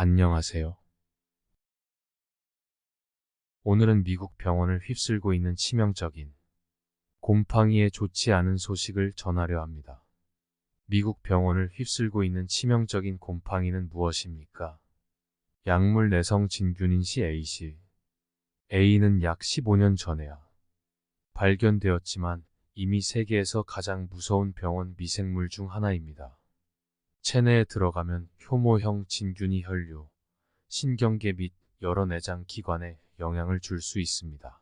안녕하세요. 오늘은 미국 병원을 휩쓸고 있는 치명적인 곰팡이의 좋지 않은 소식을 전하려 합니다. 미국 병원을 휩쓸고 있는 치명적인 곰팡이는 무엇입니까? 약물 내성 진균인 시 A씨. A는 약 15년 전에야 발견되었지만 이미 세계에서 가장 무서운 병원 미생물 중 하나입니다. 체내에 들어가면 효모형 진균이 혈류, 신경계 및 여러 내장 기관에 영향을 줄 수 있습니다.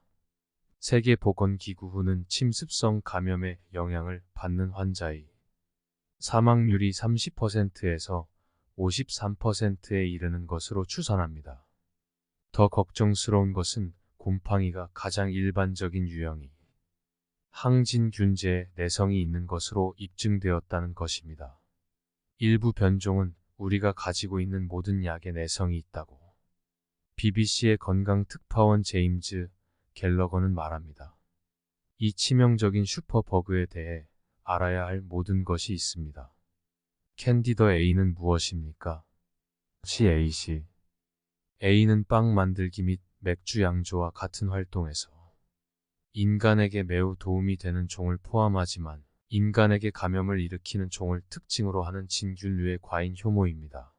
세계보건기구는 침습성 감염에 영향을 받는 환자의 사망률이 30%에서 53%에 이르는 것으로 추산합니다. 더 걱정스러운 것은 곰팡이가 가장 일반적인 유형이 항진균제에 내성이 있는 것으로 입증되었다는 것입니다. 일부 변종은 우리가 가지고 있는 모든 약에 내성이 있다고 BBC의 건강 특파원 제임즈 갤러거는 말합니다. 이 치명적인 슈퍼버그에 대해 알아야 할 모든 것이 있습니다. 캔디더 A는 무엇입니까? CAC A는 빵 만들기 및 맥주 양조와 같은 활동에서 인간에게 매우 도움이 되는 종을 포함하지만 인간에게 감염을 일으키는 종을 특징으로 하는 진균류의 과인 효모입니다.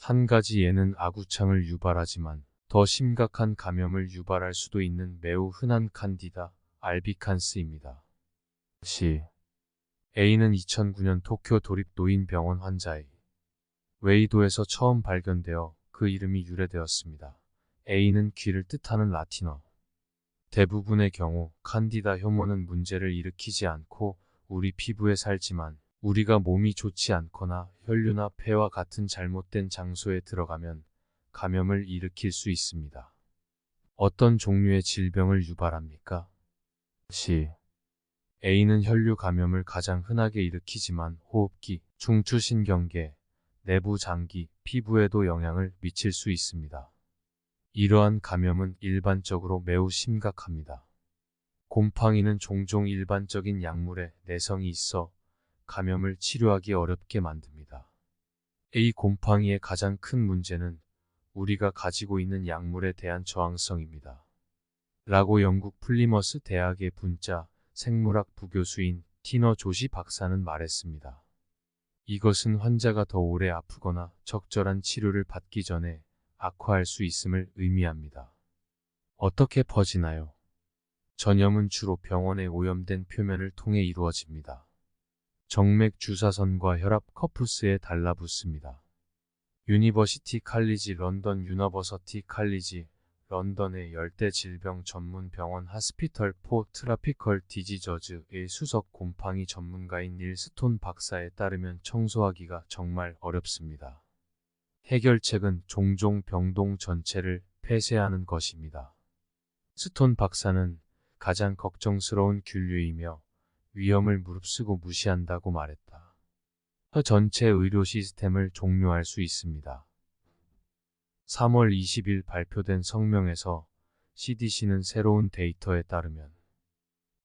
한 가지 예는 아구창을 유발하지만 더 심각한 감염을 유발할 수도 있는 매우 흔한 칸디다 알비칸스입니다. 시 A는 2009년 도쿄 도립 노인병원 환자의 웨이도에서 처음 발견되어 그 이름이 유래되었습니다. A는 귀를 뜻하는 라틴어. 대부분의 경우 칸디다 효모는 문제를 일으키지 않고 우리 피부에 살지만 우리가 몸이 좋지 않거나 혈류나 폐와 같은 잘못된 장소에 들어가면 감염을 일으킬 수 있습니다. 어떤 종류의 질병을 유발합니까? 시 A는 혈류 감염을 가장 흔하게 일으키지만 호흡기, 중추신경계, 내부 장기, 피부에도 영향을 미칠 수 있습니다. 이러한 감염은 일반적으로 매우 심각합니다. 곰팡이는 종종 일반적인 약물에 내성이 있어 감염을 치료하기 어렵게 만듭니다. A 곰팡이의 가장 큰 문제는 우리가 가지고 있는 약물에 대한 저항성입니다. 라고 영국 플리머스 대학의 분자 생물학 부교수인 티너 조시 박사는 말했습니다. 이것은 환자가 더 오래 아프거나 적절한 치료를 받기 전에 악화할 수 있음을 의미합니다. 어떻게 퍼지나요? 전염은 주로 병원의 오염된 표면을 통해 이루어집니다. 정맥 주사선과 혈압 커프스에 달라붙습니다. 유니버시티 칼리지 런던 유너버서티 칼리지 런던의 열대 질병 전문 병원 하스피털 포 트라피컬 디지저즈의 수석 곰팡이 전문가인 닐 스톤 박사에 따르면 청소하기가 정말 어렵습니다. 해결책은 종종 병동 전체를 폐쇄하는 것입니다. 스톤 박사는 가장 걱정스러운 균류이며 위험을 무릅쓰고 무시한다고 말했다. 전체 의료 시스템을 종료할 수 있습니다. 3월 20일 발표된 성명에서 CDC는 새로운 데이터에 따르면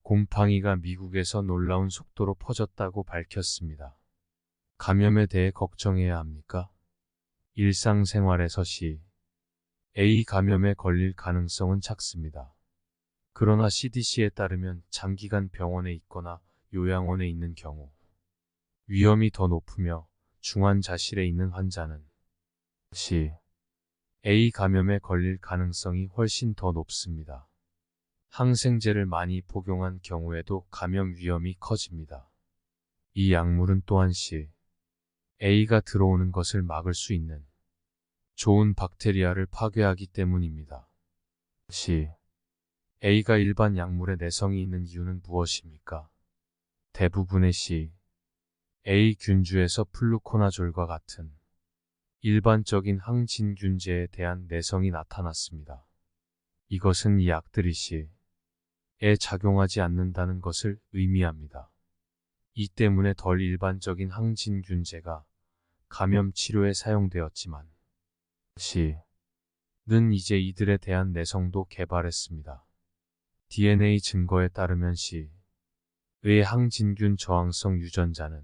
곰팡이가 미국에서 놀라운 속도로 퍼졌다고 밝혔습니다. 감염에 대해 걱정해야 합니까? 일상생활에서 시 A 감염에 걸릴 가능성은 작습니다. 그러나 CDC에 따르면 장기간 병원에 있거나 요양원에 있는 경우 위험이 더 높으며 중환자실에 있는 환자는 시 A 감염에 걸릴 가능성이 훨씬 더 높습니다. 항생제를 많이 복용한 경우에도 감염 위험이 커집니다. 이 약물은 또한 시 A가 들어오는 것을 막을 수 있는 좋은 박테리아를 파괴하기 때문입니다. 시 A가 일반 약물에 내성이 있는 이유는 무엇입니까? 대부분의 시 A 균주에서 플루코나졸과 같은 일반적인 항진균제에 대한 내성이 나타났습니다. 이것은 이 약들이 시에 작용하지 않는다는 것을 의미합니다. 이 때문에 덜 일반적인 항진균제가 감염 치료에 사용되었지만 시는 이제 이들에 대한 내성도 개발했습니다. DNA 증거에 따르면 시의 항진균 저항성 유전자는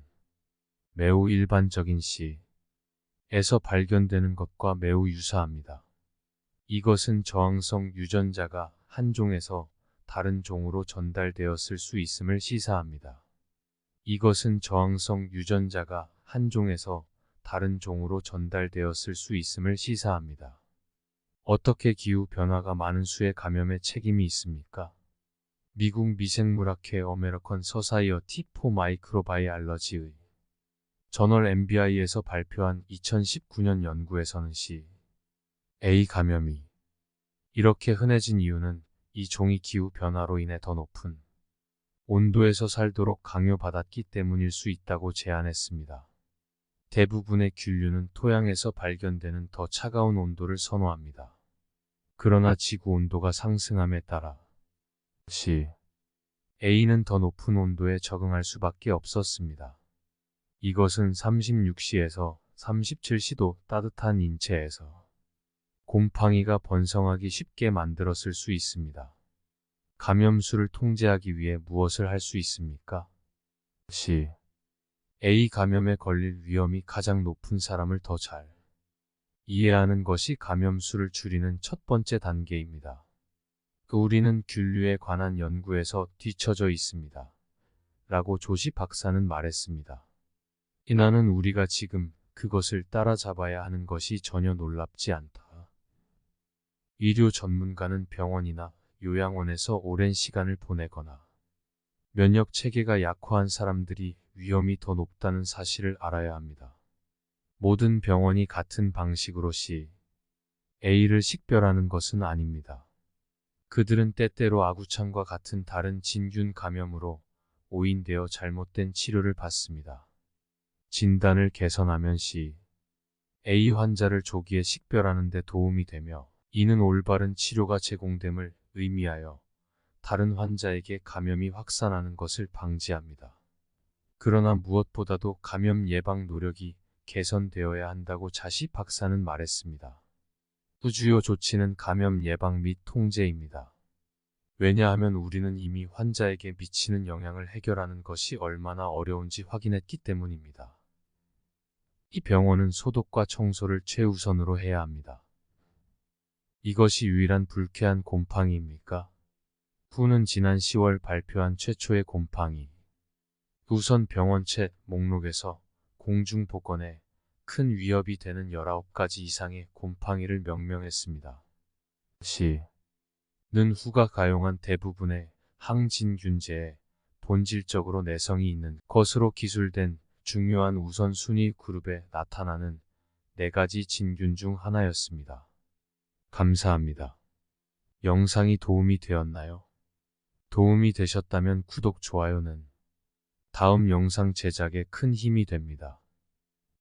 매우 일반적인 시 에서 발견되는 것과 매우 유사합니다. 이것은 저항성 유전자가 한 종에서 다른 종으로 전달되었을 수 있음을 시사합니다. 이것은 저항성 유전자가 한 종에서 다른 종으로 전달되었을 수 있음을 시사합니다. 어떻게 기후 변화가 많은 수의 감염에 책임이 있습니까? 미국 미생물학회 어메리컨 서사이어티 포 마이크로바이알러지의 저널 MBI에서 발표한 2019년 연구에서는 C. A 감염이 이렇게 흔해진 이유는 이 종이 기후 변화로 인해 더 높은 온도에서 살도록 강요받았기 때문일 수 있다고 제안했습니다. 대부분의 균류는 토양에서 발견되는 더 차가운 온도를 선호합니다. 그러나 지구 온도가 상승함에 따라 C. A는 더 높은 온도에 적응할 수밖에 없었습니다. 이것은 36시에서 37시도 따뜻한 인체에서 곰팡이가 번성하기 쉽게 만들었을 수 있습니다. 감염수를 통제하기 위해 무엇을 할 수 있습니까? C. A 감염에 걸릴 위험이 가장 높은 사람을 더 잘 이해하는 것이 감염수를 줄이는 첫 번째 단계입니다. 우리는 균류에 관한 연구에서 뒤처져 있습니다. 라고 조시 박사는 말했습니다. 이나는 우리가 지금 그것을 따라잡아야 하는 것이 전혀 놀랍지 않다. 의료 전문가는 병원이나 요양원에서 오랜 시간을 보내거나 면역 체계가 약화한 사람들이 위험이 더 높다는 사실을 알아야 합니다. 모든 병원이 같은 방식으로 C, A를 식별하는 것은 아닙니다. 그들은 때때로 아구창과 같은 다른 진균 감염으로 오인되어 잘못된 치료를 받습니다. 진단을 개선하면 C, A 환자를 조기에 식별하는 데 도움이 되며 이는 올바른 치료가 제공됨을 의미하여 다른 환자에게 감염이 확산하는 것을 방지합니다. 그러나 무엇보다도 감염 예방 노력이 개선되어야 한다고 자시 박사는 말했습니다. 주요 조치는 감염 예방 및 통제입니다. 왜냐하면 우리는 이미 환자에게 미치는 영향을 해결하는 것이 얼마나 어려운지 확인했기 때문입니다. 이 병원은 소독과 청소를 최우선으로 해야 합니다. 이것이 유일한 불쾌한 곰팡이입니까? 후는 지난 10월 발표한 최초의 곰팡이. 우선 병원 챗 목록에서 공중보건에 큰 위협이 되는 19가지 이상의 곰팡이를 명명했습니다. 시. 는 후가 가용한 대부분의 항진균제에 본질적으로 내성이 있는 것으로 기술된 중요한 우선순위 그룹에 나타나는 네 가지 진균 중 하나였습니다. 감사합니다. 영상이 도움이 되었나요? 도움이 되셨다면 구독, 좋아요는 다음 영상 제작에 큰 힘이 됩니다.